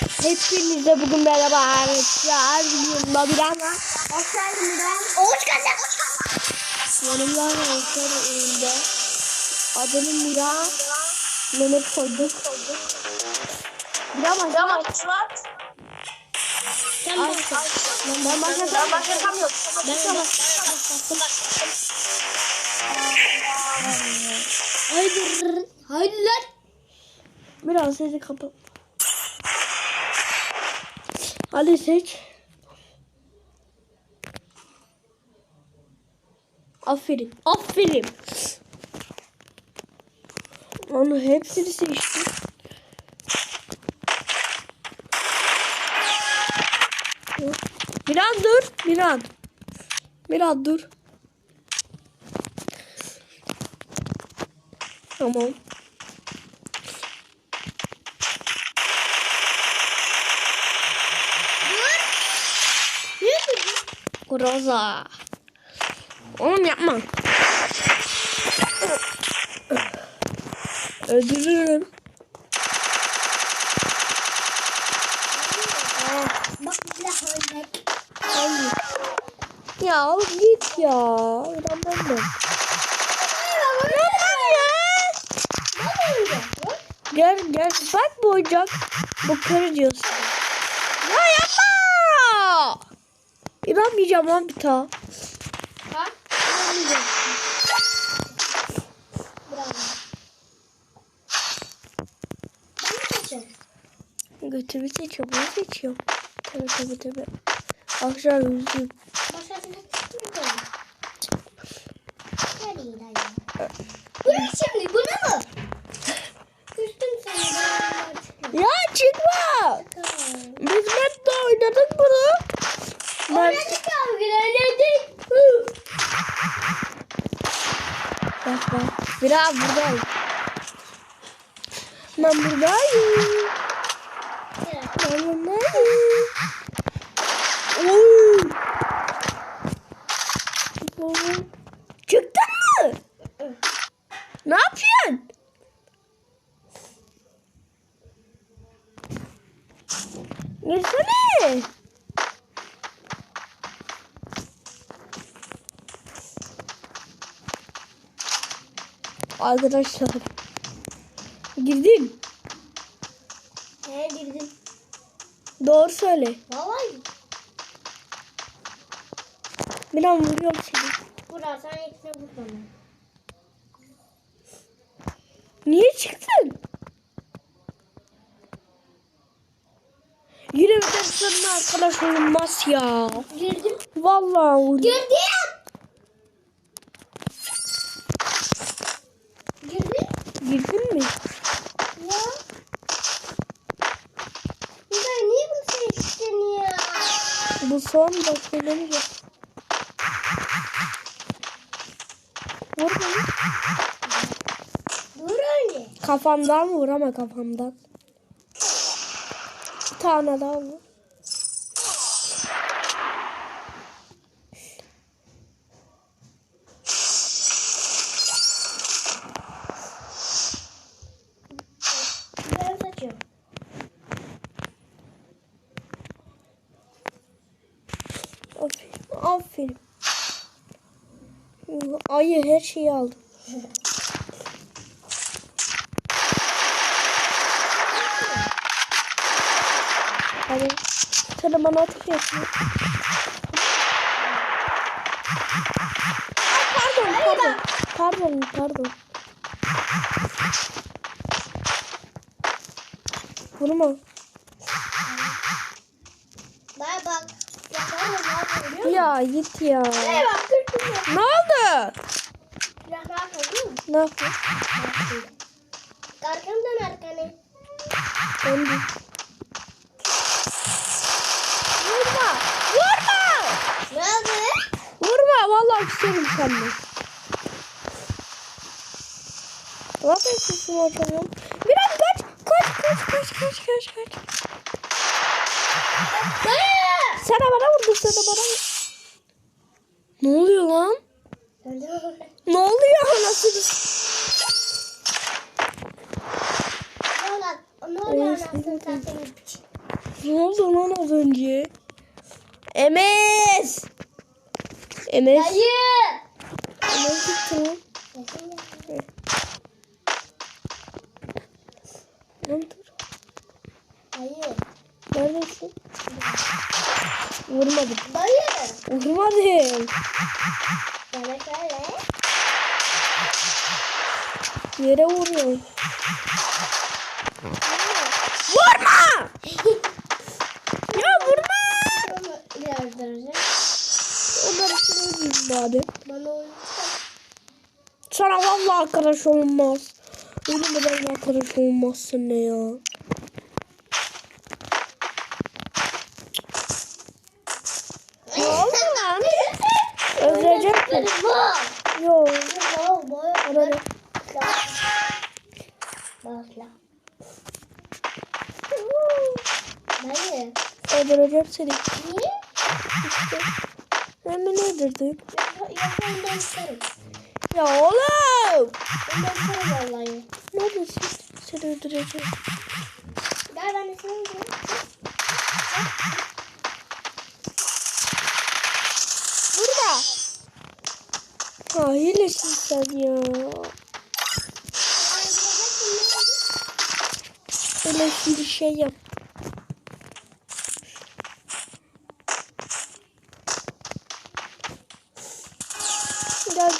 Hepinize bugün merhaba arkadaşlar. Yanımda bir ana. Hoş geldin Miran. Hoş geldin. Yanımda arkadaşlar önünde. Adını Mira. Mehmet koyduk. Mira başla. Sen Ay, başla. Ben başlasam. Ben başlatamıyorum. Ben de Haydi. Haydi lan. Biraz sesi kapat. Hadi seç. Aferin. Aferin. Onu hepsini seçtim. Miran dur. Miran. Miran dur. Tamam. Roza. Oğlum yapma. Öldürürüm. Bak silah öldük. Hayır. Ya git ya. De. Gel gel bak bu oyuncak. Bu kır diyorsun. Ya yapma. İnanmayacağım lan bir daha. Ha? Bravo. Mi seçiyorum? Götümü seçiyorum. Ben seçiyorum. Tabii tabii tabii. Akşam üzüm. Başkasına küçük mü koyayım? Hadi gidelim. Bu ne şimdi? Bu ne mi? Küstüm sana. Ya çıkma. Biz Mert'le oynadık bunu. Ben... Oynadık ya bugün oynadık. Bak bak. Biraz buradayım. Ben buradayım. Ben buradayım. Oy. Çıktın mı? Ne yapıyorsun? Girsene. Arkadaşlar. Girdin. He girdim. Doğru söyle. Vallahi. Bir an vuruyorum seni. Burası sen ikisine vur bana. Niye çıktın? Yine bir seninle arkadaş olunmaz ya. Girdim. Vallahi. Girdim. Girdim. Girdin mi? Ya. Ya niye bunu seçtin ya? Bu son dakikaları ya. Vur beni. Dur önce. Kafamdan vur ama kafamdan. Bir tane daha vur. Ben saçıyorum. Aferin. Aferin. Ayı her şeyi aldı. Hadi. Sana bana ateş etsin. Pardon, pardon. Pardon, pardon. Vurma. Bak bak. Yapıyor? Ya git ya. Ne oldu? Ne yapıyorsun? Arkamdan arkana. Döndü. Vurma! Vurma! Ne oldu? Vurma! Vallahi küserim seninle. Ne yapıyorsun açamıyorum? Biraz kaç! Kaç kaç kaç kaç kaç! Sana bana vurdun sana bana Ne oluyor lan? Ne oluyor anasını? Ne oluyor? Ne oluyor anasını? Ne oldu lan az önce? Emes! Emes. Dayı. Emes gitti lan. Lan Dayı. Neredesin? Vurmadım. Dayı. Vurmadım. Bana şöyle. Yere vuruyor. Vurma! ya vurma! Onları söyleyeyim bari. Bana Sana vallahi arkadaş olmaz. De benimle arkadaş olmazsın ne ya? Ne oldu lan? Ölecek mi? Yok. Bana ne? Bakla. Dayı. Öldüreceğim seni. Niye? Ben beni öldürdün. Yapayım ben isterim. Ya oğlum! Ben de isterim vallahi. Neredesin? Seni öldüreceğim. Gel ben de seni öldüreyim. Burada. Ha hilesin sen ya. Öyle bir şey yap.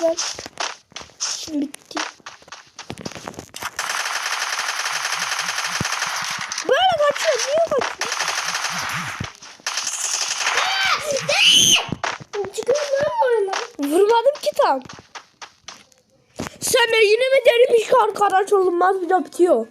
Gel. Şimdi bitti. Böyle kaçıyor. Niye kaçıyor? Çıkıyor lan bana. Vurmadım ki tam. Sen de yine mi derim hiç arkadaş olunmaz bir de bitiyor.